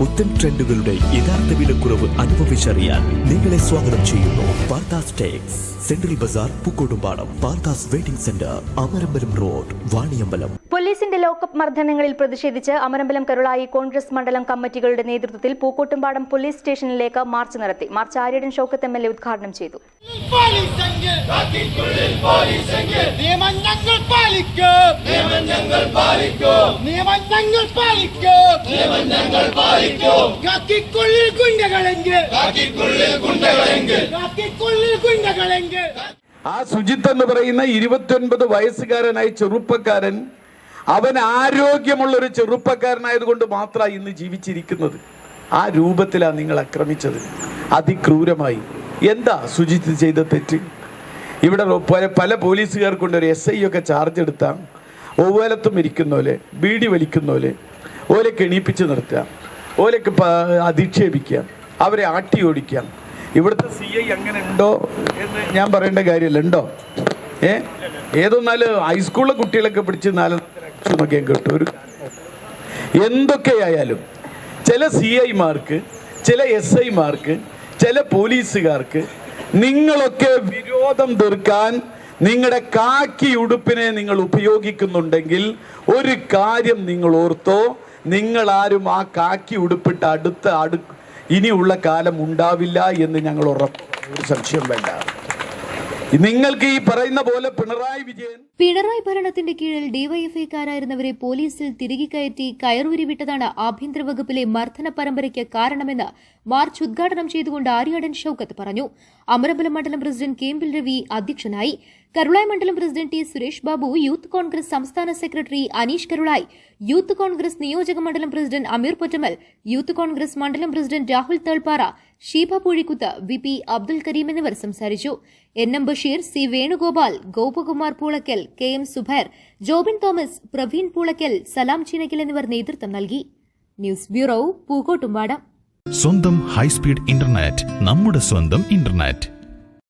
പുത്തൻ ട്രെൻഡുകളുടെ യഥാർത്ഥ വിലക്കുറവ് അനുഭവിച്ചറിയാൻ നിങ്ങളെ സ്വാഗതം ചെയ്യുന്നു Parthas tex. Central bazaar Pookkottumpadam Parthas wedding centre Amarambalam road Vaniyambalam. പോലീസിന്റെ ലോക്കപ്പ് മർദ്ദനങ്ങളിൽ പ്രതിഷേധിച്ച് അമരമ്പലം കരുളായി കോൺഗ്രസ് മണ്ഡലം കമ്മിറ്റികളുടെ നേതൃത്വത്തിൽ പൂക്കോട്ടുംപാടം പോലീസ് സ്റ്റേഷനിലേക്ക് മാർച്ച് നടത്തി. March Aryadan Shoukath M L A ഉദ്ഘാടനം ചെയ്തു. പോലീസെങ്കിൽ നിയമം ഞങ്ങൾ പാലിക്കും. നിയമം ഞങ്ങൾ പാലിക്കും. നിയമം ഞങ്ങൾ പാലിക്കും. നിയമം ഞങ്ങൾ പാലിക്കും. കാക്കിക്കുള്ളിൽ ഗുണ്ടകളെങ്കിൽ. കാക്കിക്കുള്ളിൽ ഗുണ്ടകളെങ്കിൽ. കാക്കിക്കുള്ളിൽ ഗുണ്ടകളെങ്കിൽ. ആ സുജിത്ത് എന്ന് പറയുന്ന ഇരുപത്തിയൊൻപത് വയസ്സുകാരനായ ചെറുപ്പക്കാരൻ അവൻ ആരോഗ്യമുള്ള ഒരു ചെറുപ്പക്കാരനായതുകൊണ്ട് മാത്രമാണ് ഇന്ന് ജീവിച്ചിരിക്കുന്നത്. ആ രൂപത്തിലാണ് നിങ്ങൾ ആക്രമിച്ചത് അതിക്രൂരമായി. എന്താ സുജിത്ത് ചെയ്ത തെറ്റ്? ഇവിടെ പല പല പോലീസുകാർക്കുണ്ട് ഒരു എസ് ഐ ഒക്കെ ചാർജ് എടുത്താൽ ഒവ്വലത്തും ഇരിക്കുന്നോലെ ബീഡി വലിക്കുന്നോലെ ഓലൊക്കെ എണീപ്പിച്ച് നിർത്തുക. ഓലൊക്കെ അധിക്ഷേപിക്കാം അധിക്ഷേപിക്കുക. അവരെ ആട്ടി ഓടിക്കാം ഇവിടുത്തെ സി ഐ അങ്ങനെ ഉണ്ടോ എന്ന് ഞാൻ പറയേണ്ട കാര്യമല്ല. ഉണ്ടോ? ഏ? ഏതൊന്നാൽ ഹൈസ്കൂളിലെ കുട്ടികളൊക്കെ പിടിച്ച് നാല് എന്നൊക്കെ കേട്ടു ഒരു എന്തൊക്കെയായാലും ചില സി ഐമാർക്ക് ചില എസ് ഐമാർക്ക് ചില പോലീസുകാർക്ക് നിങ്ങളൊക്കെ വിരോധം തീർക്കാൻ നിങ്ങളുടെ കാക്കി ഉടുപ്പിനെ നിങ്ങൾ ഉപയോഗിക്കുന്നുണ്ടെങ്കിൽ ഒരു കാര്യം നിങ്ങൾ ഓർത്തോ നിങ്ങൾ ആരും ആ കാക്കി ഉടുപ്പിട്ട് അടുത്ത അടു ഇനിയുള്ള കാലം ഉണ്ടാവില്ല എന്ന് ഞങ്ങൾ ഉറപ്പ് ഒരു സംശയം വേണ്ട. നിങ്ങൾക്ക് ഈ പറയുന്ന പോലെ പിണറായി വിജയൻ പിണറായി ഭരണത്തിന്റെ കീഴിൽ ഡിവൈഎഫ്ഐക്കാരായിരുന്നവരെ പോലീസിൽ തിരികെ കയറ്റി കയറൂരി വിട്ടതാണ് ആഭ്യന്തര വകുപ്പിലെ മർദ്ദന പരമ്പരയ്ക്ക് കാരണമെന്ന് മാർച്ച് ഉദ്ഘാടനം ചെയ്തുകൊണ്ട് ആര്യാടൻ ഷൌക്കത്ത് പറഞ്ഞു. അമരമ്പലം മണ്ഡലം പ്രസിഡന്റ് കേമ്പിൽ രവി അധ്യക്ഷനായി. കരുളായി മണ്ഡലം president T Suresh Babu youth Congress സംസ്ഥാന സെക്രട്ടറി അനീഷ് കരുളായി യൂത്ത് കോൺഗ്രസ് നിയോജക മണ്ഡലം പ്രസിഡന്റ് അമീർ പൊറ്റമൽ യൂത്ത് കോൺഗ്രസ് മണ്ഡലം president Rahul Thelpara Sheeba Poozhikkuth V P Abdul Kareem എന്നിവർ സംസാരിച്ചു. N M Basheer C Venugopal Gopakumar Poolakkal K M Subair Jobin Thomas Praveen Poolakkal Salam Cheenakkal എന്നിവർ നേതൃത്വം നൽകി. News bureau Pookkottumpadam. സ്വന്തം high speed internet നമ്മുടെ സ്വന്തം internet.